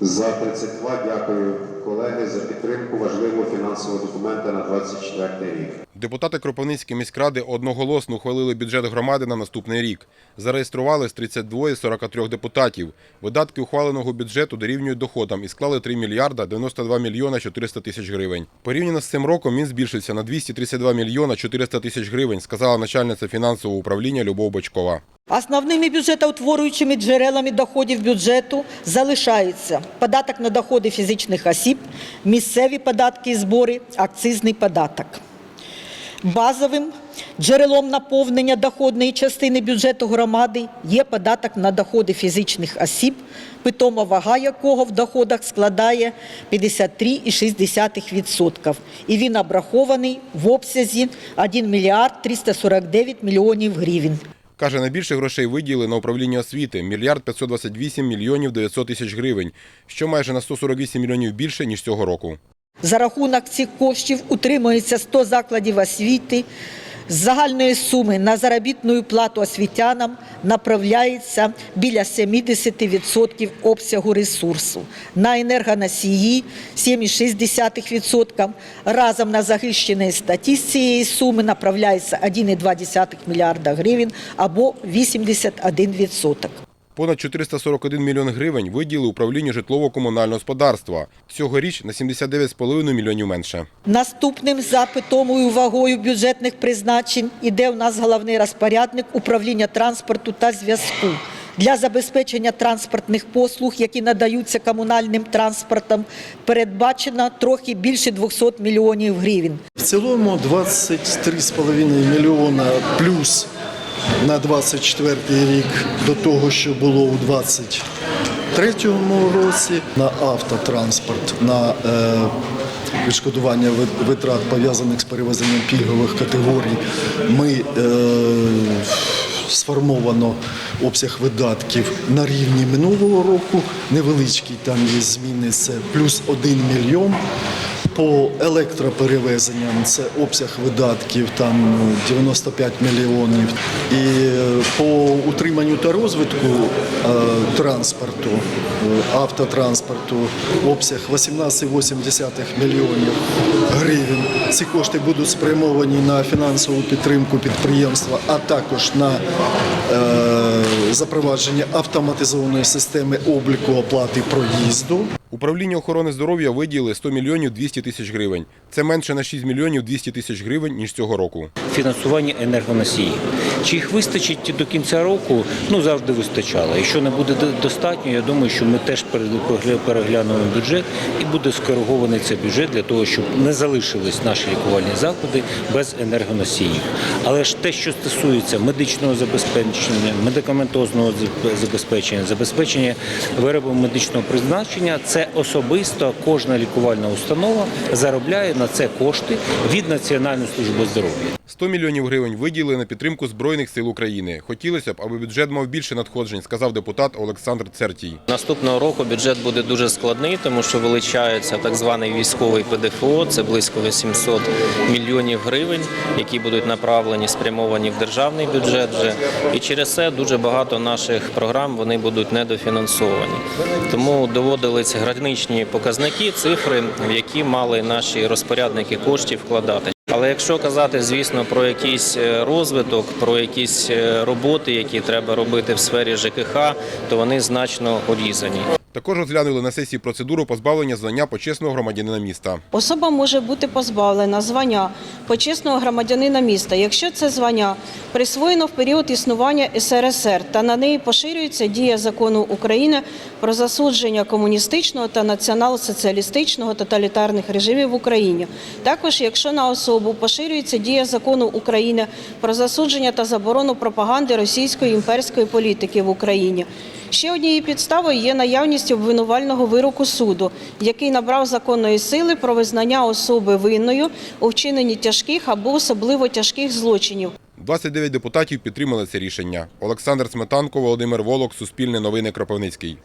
За 32 дякую, колеги, за підтримку важливого фінансового документа на 24 рік. Депутати Кропивницької міськради одноголосно ухвалили бюджет громади на наступний рік. Зареєстрували з 32 з 43 депутатів. Видатки ухваленого бюджету дорівнюють доходам і склали 3 мільярда 92 мільйона 400 тисяч гривень. Порівняно з цим роком він збільшився на 232 мільйона 400 тисяч гривень, сказала начальниця фінансового управління Любов Бочкова. Основними бюджетоутворюючими джерелами доходів бюджету залишаються податок на доходи фізичних осіб, місцеві податки і збори, акцизний податок. Базовим джерелом наповнення доходної частини бюджету громади є податок на доходи фізичних осіб, питома вага якого в доходах складає 53,6%. І він обрахований в обсязі 1 мільярд 349 мільйонів гривень. Каже, найбільше грошей виділили на управління освіти – мільярд 528 мільйонів 900 тисяч гривень, що майже на 148 мільйонів більше, ніж цього року. За рахунок цих коштів утримується 100 закладів освіти. З загальної суми на заробітну плату освітянам направляється біля 70% обсягу ресурсу. На енергоносії 7,6%. Разом на захищені статті з цієї суми направляється 1,2 мільярда гривень або 81%. Понад 441 мільйон гривень виділили управлінню житлово-комунального господарства. Цьогоріч на 79,5 мільйонів менше. Наступним запитомою вагою бюджетних призначень іде у нас головний розпорядник управління транспорту та зв'язку. Для забезпечення транспортних послуг, які надаються комунальним транспортом, передбачено трохи більше 200 мільйонів гривень. В цілому 23,5 мільйона плюс на 24 рік до того, що було у 23 році на автотранспорт, на е, відшкодування витрат пов'язаних з перевезенням пільгових категорій. Ми е, сформовано обсяг видатків на рівні минулого року. Невеличкий там є зміни, це плюс 1 мільйон. По електроперевезенням це обсяг видатків там ну, 95 мільйонів. І е, по утриманню та розвитку е, транспорту, е, автотранспорту, обсяг 18,8 мільйонів гривень. Ці кошти будуть спрямовані на фінансову підтримку підприємства, а також на запровадження автоматизованої системи обліку оплати проїзду. Управління охорони здоров'я виділили 100 мільйонів 200 тисяч гривень. Це менше на 6 мільйонів 200 тисяч гривень, ніж цього року. фінансування енергоносіїв. Чи їх вистачить до кінця року? Ну завжди вистачало. Якщо не буде достатньо, я думаю, що ми теж перегля- переглянемо бюджет і буде скоригований цей бюджет для того, щоб не залишились наші лікувальні заклади без енергоносіїв. Але ж те, що стосується медичного забезпечення, медикаментозного забезпечення, забезпечення виробами медичного призначення, це особисто кожна лікувальна установа заробляє на це кошти від Національної служби здоров'я. 100 мільйонів гривень виділили на підтримку Збройних сил України. Хотілося б, аби бюджет мав більше надходжень, сказав депутат Олександр Цертій. Наступного року бюджет буде дуже складний, тому що вилучається так званий військовий ПДФО. Це близько 800 мільйонів гривень, які будуть направлені, спрямовані в державний бюджет. Вже і через це дуже багато наших програм вони будуть недофінансовані. Тому доводились граничні показники, цифри, в які мали наші розпорядники коштів вкладати. Але якщо казати, звісно, про якийсь е, розвиток, про якісь е, роботи, які треба робити в сфері ЖКХ, то вони значно урізані. Також розглянули на сесії процедуру позбавлення звання почесного громадянина міста. Особа може бути позбавлена звання почесного громадянина міста, якщо це звання присвоєно в період існування СРСР та на неї поширюється дія закону України про засудження комуністичного та націонал-соціалістичного тоталітарних режимів в Україні. Також, якщо на особу поширюється дія закону України про засудження та заборону пропаганди російської імперської політики в Україні. Ще однією підставою є наявність обвинувального вироку суду, який набрав законної сили про визнання особи винною у вчиненні тяжких або особливо тяжких злочинів. 29 депутатів підтримали це рішення. Олександр Сметанко, Володимир Волок, Суспільне новини Кропивницький.